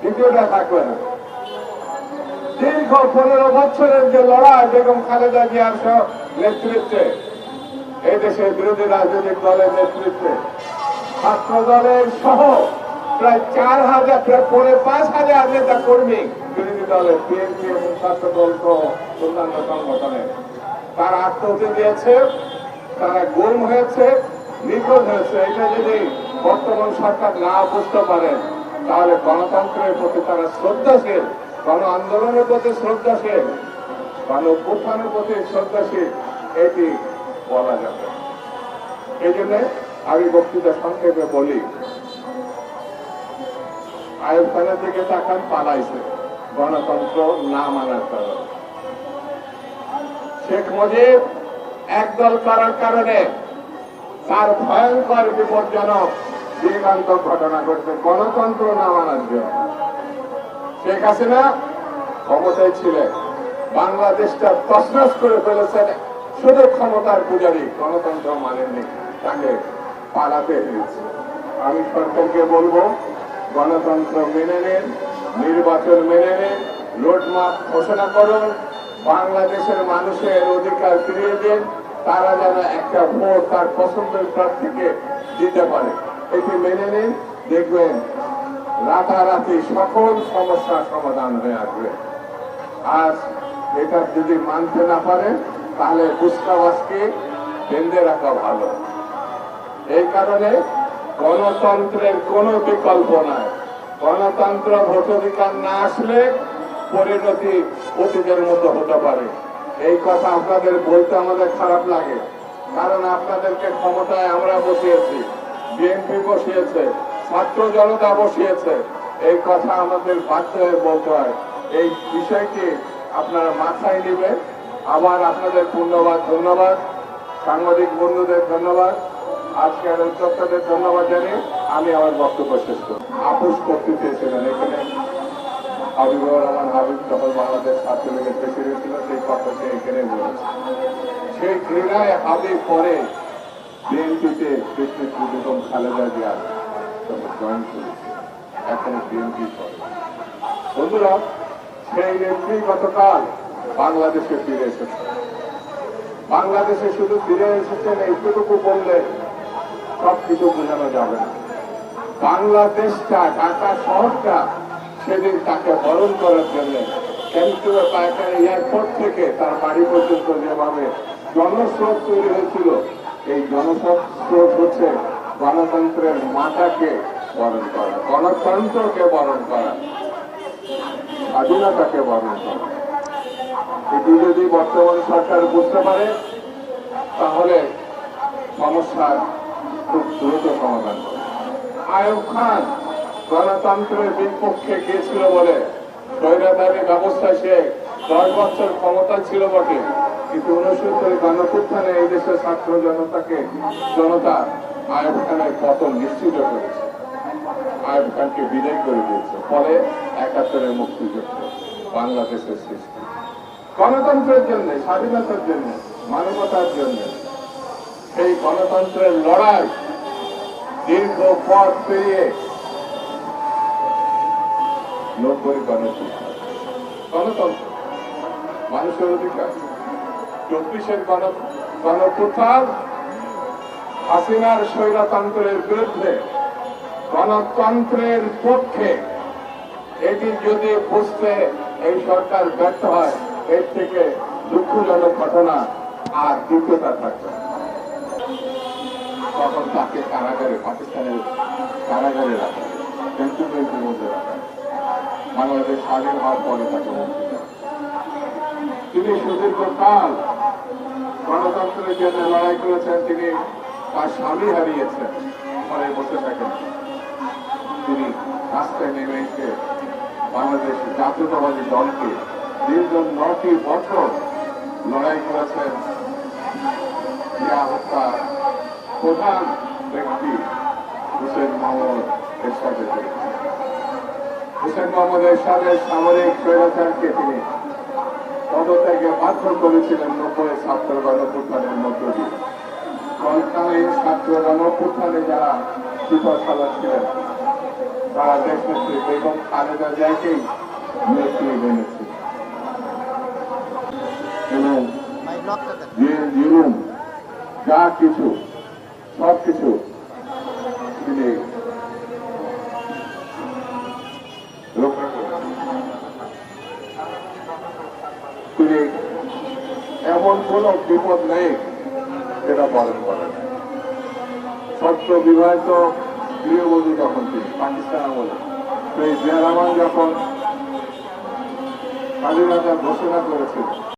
দ্বিতীয়টা থাকবে না। দীর্ঘ পনেরো বছরের যে লড়াই বেগম খালেদা জিয়ার নেতৃত্বে, এই দেশের বিরোধী রাজনৈতিক দলের নেতৃত্বে, ছাত্র দলের সহ প্রায় চার হাজার প্রায় পৌনে পাঁচ হাজার নেতা কর্মী বিরোধী দলের বিএনপি এবং ছাত্র দল সহ অন্যান্য সংগঠনের। তারা আত্মহতি দিয়েছে, তারা গুম হয়েছে, নিখোঁজ হয়েছে। এটা যদি বর্তমান সরকার না বুঝতে পারেন তাহলে গণতন্ত্রের প্রতি তারা শ্রদ্ধাশীল গণ আন্দোলনের প্রতি শ্রদ্ধাশীল গণ অভ্যুত্থানের প্রতি শ্রদ্ধাশীল, এটি বলা যাবে। এই জন্য আমি বক্তৃতা সংক্ষেপে বলি আয়ুব খানের দিকে তাকান, পালাইছে। গণতন্ত্র না মানার কারণে। শেখ মুজিব একদল করার কারণে তার ভয়ঙ্কর বিপজ্জনক দিগান্ত ঘটনা ঘটছে, গণতন্ত্র না মানার জন্য। শেখ হাসিনা ক্ষমতায় ছিলেন, বাংলাদেশটা তসনস করে ফেলেছেন, শুধু ক্ষমতার পূজারী গণতন্ত্র মানেননি, তাকে পালাতে হয়েছে। আমি সরকারকে বলব, গণতন্ত্র মেনে নিন, নির্বাচন মেনে নিন, রোডম্যাপ ঘোষণা করুন, বাংলাদেশের মানুষের অধিকার ফিরিয়ে দিন, তারা যেন একটা ভোট তার পছন্দের প্রার্থীকে দিতে পারে। এটি মেনে নিন, দেখবেন রাতারাতি সকল সমস্যার সমাধান হয়ে আসবে। আজ এটা যদি মানতে না পারে তাহলে কুচকাওয়াজকে বেঁধে রাখা ভালো। এই কারণে গণতন্ত্রের কোনো বিকল্প নাই। গণতন্ত্র ভোটাধিকার না আসলে পরিণতি অতীতের মতো হতে পারে। এই কথা আপনাদের বলতে আমাদের খারাপ লাগে, কারণ আপনাদেরকে ক্ষমতায় আমরা বসিয়েছি। বিএনপি বসিয়েছে, ছাত্র জনতা বসিয়েছে। এই কথা আমাদের বাধ্য হয়ে বলতে হয়। এই বিষয়টি আপনারা মাথায় নেবেন। আবার আপনাদের পূর্ণবাদ, ধন্যবাদ। সাংবাদিক বন্ধুদের ধন্যবাদ। আজকের উদ্যোক্তাদের ধন্যবাদ জানিয়ে আমি আমার বক্তব্য শেষ করি আপোষ করতে চেয়েছিলেন এখানে। হাবিবুর রহমান হাবিব যখন বাংলাদেশ ছাত্রলীগের প্রেসিডেন্ট ছিল, সেই কথাটি এখানে বলেছে সেই ক্রীড়ায় হাবিব পরে বিএনপিতে নেতৃত্ব বেগম খালেদা জিয়া জয়েন করেছে। এখন বিএনপি বন্ধুরা, সেই নেত্রী গতকাল বাংলাদেশে ফিরে এসেছে। বাংলাদেশে শুধু ফিরে এসেছেন এইটুকু বললে সবকিছু বোঝানো যাবে না। বাংলাদেশটা, ঢাকা শহরটা সেদিন তাকে বরণ করার জন্য কেন্দ্র পায়খানা এয়ারপোর্ট থেকে তার বাড়ি পর্যন্ত যেভাবে জনস্রোত তৈরি হয়েছিল এই জনস্রোত স্রোত হচ্ছে গণতন্ত্রের মাতাকে বরণ করা, গণতন্ত্রকে বরণ করা, স্বাধীনতাকে বরণ করা। এটি যদি বর্তমান সরকার বুঝতে পারে, তাহলে সমস্যার খুব দ্রুত সমাধান আয়ুব খান গণতন্ত্রের বিপক্ষে গিয়েছিল বলে স্বৈরাচারী ব্যবস্থা সে দশ বছর ক্ষমতা ছিল বটে। কিন্তু উনসত্তর গণপুত্থানে এই দেশের ছাত্র জনতাকে জনতা আয়ুব খানের পতন নিশ্চিত করেছে। আয়ুব খানকে বিদায় করে দিয়েছে। ফলে একাত্তরের মুক্তিযুদ্ধ বাংলাদেশের সৃষ্টি। গণতন্ত্রের জন্য, স্বাধীনতার জন্য, মানবতার জন্য সেই গণতন্ত্রের লড়াই দীর্ঘ পথ পেরিয়ে নব্বই গণতন্ত্র। গণতন্ত্র, মানুষের অধিকার। চব্বিশের গণ গণপ্রথার হাসিনার স্বৈরতন্ত্রের বিরুদ্ধে গণতন্ত্রের পক্ষে এটি যদি বুঝতে এই সরকার ব্যর্থ হয়, এর থেকে দুঃখজনক ঘটনা আর দ্বিতীয়তা থাকবে তখন তাকে কারাগারে, পাকিস্তানের কারাগারে রাখা ক্যান্টনমেন্টের মধ্যে রাখা বাংলাদেশ স্বাধীন হওয়ার পরে তাকে মুক্তি। তিনি সুদীর্ঘকাল গণতন্ত্রের জন্য লড়াই করেছেন তিনি, তার স্বামী হারিয়েছেন পরে বসে থাকেন তিনি রাস্তায় নেমে এসে বাংলাদেশ জাতীয়তাবাদী দলকে দীর্ঘ নটি বছর লড়াই করেছেন জিয়া হত্যা প্রধান ব্যক্তি হুসেন মোহাম্মদ এরশাদের। হুসেন মোহাম্মদ এরশাদের সামরিক স্বৈরাচারকে তিনি পদত্যাগে বাধ্য করেছিলেন নব্বই ছাত্র গণপুত্থানের মধ্য দিয়ে তৎকালীন ছাত্র গণপুত্থানে যারা সুপার সালার ছিলেন তারা দেশনেত্রী বেগম খালেদা জিয়াকেই নেত্রী মেনেছে। এবং জেল জুলুম যা কিছু সব কিছু তিনি এমন কোন বিপদ নেই এটা পালন করেন সত্য বিবাহিত গৃহবধূ যখন তিনি, পাকিস্তান আমলে। সেই জিয়া যখন স্বাধীনতা ঘোষণা করেছিল